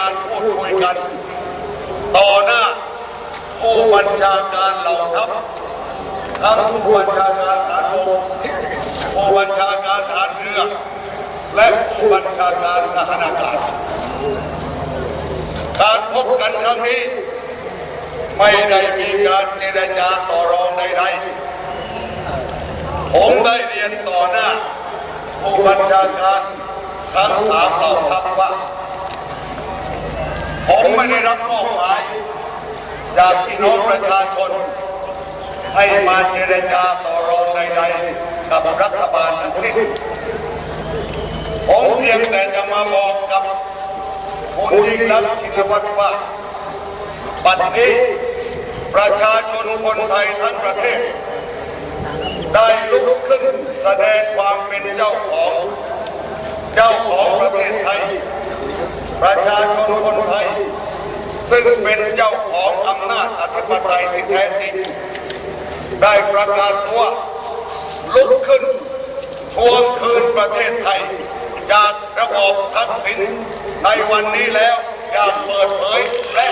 การพูดคุยกัน ต่อหน้าผู้บัญชาการเหล่าทัพทั้งผู้บัญชาการฐานบกผู้บัญชาการฐานเรือ และผู้บัญชาการทหารอากาศการพบกันครั้งนี้ ไม่ได้มีการเจรจาต่อรองใดๆผมได้เรียนต่อหน้าผู้บัญชาการทั้งสามเหล่าทัพว่า ไม่ได้รับมอบหมายจากพี่น้องประชาชน ให้มาเจรจาต่อรองใดๆกับรัฐบาลทั้งสิ้นผมเพียงแต่จะมาบอกกับคุณยิ่งรักชินวัตรว่าบัดนี้ประชาชนคนไทยทั้งประเทศ ได้ลุกขึ้นแสดงความเป็นเจ้าของ เจ้าของประเทศไทย ประชาชนคนไทย ซึ่งเป็นเจ้าของอำนาจอธิปไตยที่แท้จริง ได้ประกาศตัวลุกขึ้นทวงคืนประเทศไทย จากระบอบทักษิณในวันนี้แล้วอย่างเปิดเผยและ